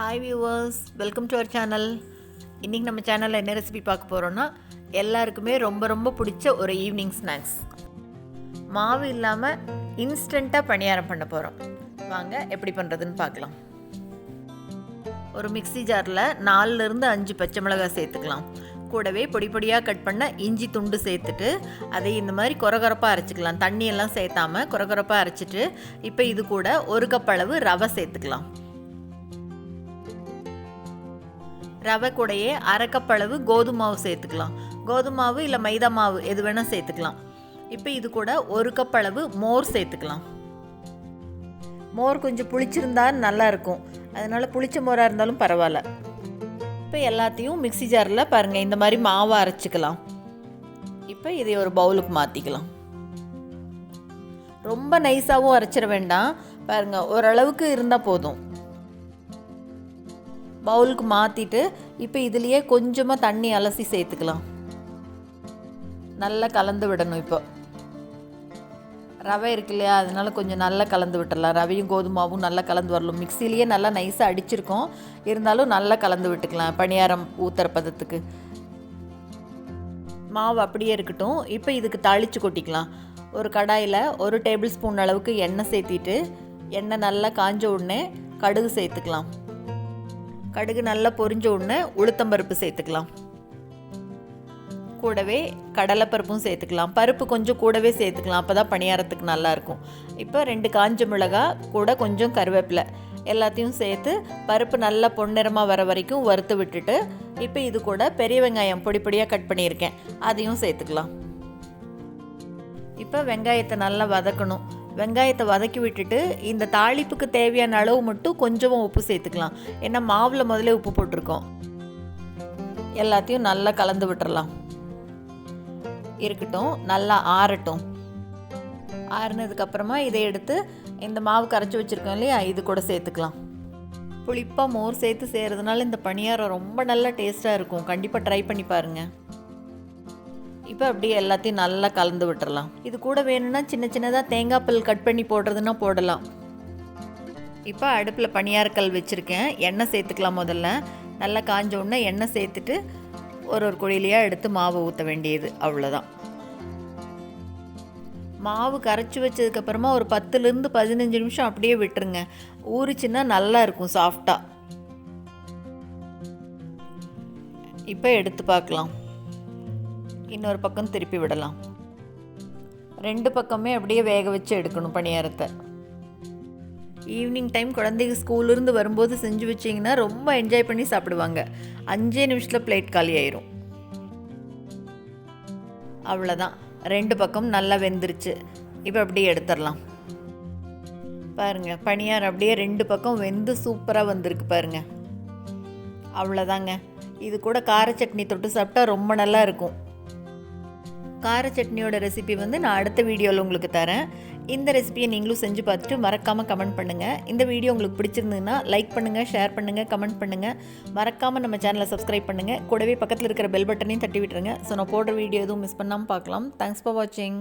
Hi viewers welcome to our channel இன்றைக்கி நம்ம சேனலில் என்ன ரெசிபி பார்க்க போகிறோன்னா எல்லாருக்குமே ரொம்ப ரொம்ப பிடிச்ச ஒரு ஈவினிங் ஸ்நாக்ஸ் மாவு இல்லாமல் இன்ஸ்டண்ட்டாக பணியாரம் பண்ண போகிறோம் வாங்க எப்படி பண்ணுறதுன்னு பார்க்கலாம். ஒரு மிக்ஸி ஜாரில் நாலுலேருந்து அஞ்சு பச்சை மிளகாய் சேர்த்துக்கலாம். கூடவே பொடி பொடியாக கட் பண்ண இஞ்சி துண்டு சேர்த்துட்டு அதை இந்த மாதிரி குறகுறப்பாக அரைச்சிக்கலாம். தண்ணியெல்லாம் சேர்த்தாம குறகுறப்பாக அரைச்சிட்டு இப்போ இது கூட ஒரு கப் அளவு ரவை சேர்த்துக்கலாம். ரவை கூடையே அரைக்கப்பளவு கோதுமாவு கோதுமை மாவு சேர்த்துக்கலாம். கோதுமை மாவு இல்லை மைதா மாவு எது வேணால் சேர்த்துக்கலாம். இப்போ இது கூட ஒரு கப் அளவு மோர் சேர்த்துக்கலாம். மோர் கொஞ்சம் புளிச்சிருந்தா நல்லா இருக்கும். அதனால் புளிச்ச மோராக இருந்தாலும் பரவாயில்ல. இப்போ எல்லாத்தையும் மிக்ஸி ஜாரில் பாருங்கள் இந்த மாதிரி மாவை அரைச்சிக்கலாம். இப்போ இதை ஒரு பவுலுக்கு மாற்றிக்கலாம் ரொம்ப நைஸாகவும் அரைச்சிட வேண்டாம். பாருங்கள் ஓரளவுக்கு இருந்தால் போதும். பவுலுக்கு மாற்றிட்டு இப்போ இதுலேயே கொஞ்சமாக தண்ணி அலசி சேர்த்துக்கலாம். நல்லா கலந்து விடணும் இப்போ. ரவை இருக்கு இல்லையா? அதனால கொஞ்சம் நல்லா கலந்து விட்டுடலாம் ரவையும் கோதுமாவும் நல்லா கலந்து வரலாம் மிக்சிலேயே நல்லா நைஸாக அடிச்சிருக்கோம். இருந்தாலும் நல்லா கலந்து விட்டுக்கலாம். பணியாரம் ஊற்றுற பதத்துக்கு. மாவு அப்படியே இருக்கட்டும். இப்போ இதுக்கு தாளித்து கொட்டிக்கலாம். ஒரு கடாயில் ஒரு டேபிள் ஸ்பூன் அளவுக்கு எண்ணெய் சேர்த்திட்டு எண்ணெய் நல்லா காஞ்ச உடனே கடுகு சேர்த்துக்கலாம். கடுகு நல்லா பொரிஞ்ச உடனே உளுத்தம்பருப்பு சேர்த்துக்கலாம். கூடவே கடலைப்பருப்பும் சேர்த்துக்கலாம். பருப்பு கொஞ்சம் கூடவே சேர்த்துக்கலாம். அப்போ தான் பணியாரத்துக்கு நல்லாயிருக்கும். இப்போ ரெண்டு காஞ்ச மிளகா கூட கொஞ்சம் கருவேப்பிலை எல்லாத்தையும் சேர்த்து பருப்பு நல்லா பொன்னிறமாக வர வரைக்கும் வறுத்து விட்டுட்டு இப்போ இது கூட பெரிய வெங்காயம் பொடி பொடியாக கட் பண்ணியிருக்கேன். அதையும் சேர்த்துக்கலாம். இப்போ வெங்காயத்தை நல்லா வதக்கணும். வெங்காயத்தை வதக்கி விட்டுட்டு இந்த தாளிப்புக்கு தேவையான அளவு மட்டும் கொஞ்சமாக உப்பு சேர்த்துக்கலாம். ஏன்னா மாவில் முதல்ல உப்பு போட்டிருக்கோம். எல்லாத்தையும் நல்லா கலந்து விட்டுறலாம். இருக்கட்டும் நல்லா ஆறட்டும். ஆறுனதுக்கப்புறமா இதை எடுத்து இந்த மாவு கரைச்சி வச்சுருக்கோம் இல்லையா? இது கூட சேர்த்துக்கலாம். புளிப்பாக மோர் சேர்த்து செய்கிறதுனால இந்த பணியாரம் ரொம்ப நல்லா டேஸ்ட்டாக இருக்கும். கண்டிப்பாக ட்ரை பண்ணி பாருங்கள் இப்போ அப்படியே எல்லாத்தையும் நல்லா கலந்து விட்டுறலாம். இது கூட வேணும்னா சின்ன சின்னதாக தேங்காய் பல் கட் பண்ணி போடுறதுன்னா போடலாம். இப்போ அடுப்பில் பணியாரக்கல் வச்சுருக்கேன். எண்ணெய் சேர்த்துக்கலாம் முதல்ல. நல்லா காஞ்ச உடனே எண்ணெய் சேர்த்துட்டு ஒரு ஒரு குழியிலையாக எடுத்து மாவு ஊற்ற வேண்டியது. அவ்வளோதான் மாவு கரைச்சி வச்சதுக்கப்புறமா ஒரு பத்துலேருந்து பதினஞ்சு நிமிஷம் அப்படியே விட்டுருங்க. ஊறிச்சுன்னா நல்லா இருக்கும் சாஃப்டாக இப்போ எடுத்து பார்க்கலாம். இன்னொரு பக்கம் திருப்பி விடலாம். ரெண்டு பக்கமே அப்படியே வேக வச்சு எடுக்கணும் பணியாரத்தை. ஈவினிங் டைம் குழந்தைங்க ஸ்கூல்லேருந்து வரும்போது செஞ்சு வச்சிங்கன்னா ரொம்ப என்ஜாய் பண்ணி சாப்பிடுவாங்க. அஞ்சே நிமிஷத்தில் பிளேட் காலி ஆயிரும். அவ்வளோதான் ரெண்டு பக்கம் நல்லா வெந்துருச்சு. இப்போ அப்படியே எடுத்துடலாம். பாருங்க பனியார் அப்படியே ரெண்டு பக்கம் வெந்து சூப்பராக வந்திருக்கு பாருங்க. அவ்வளோதாங்க இது கூட கார சட்னி தொட்டு சாப்பிட்டா ரொம்ப நல்லா இருக்கும். கார சட்னியோட ரெசிபி வந்து நான் அடுத்த வீடியோவில் உங்களுக்கு தரேன். இந்த ரெசிபியை நீங்களும் செஞ்சு பார்த்துட்டு மறக்காமல் கமெண்ட் பண்ணுங்கள் இந்த வீடியோ உங்களுக்கு பிடிச்சிருந்ததுன்னா லைக் பண்ணுங்கள் ஷேர் பண்ணுங்கள் கமெண்ட் பண்ணுங்கள் மறக்காமல் நம்ம சேனலை சப்ஸ்கிரைப் பண்ணுங்கள் கூடவே பக்கத்தில் இருக்கிற பெல் பட்டனையும் தட்டி விட்டுருங்க. ஸோ நான் போடுற வீடியோ எதுவும் மிஸ் பண்ணாமல் பார்க்கலாம். தேங்க்ஸ் ஃபார் வாட்சிங்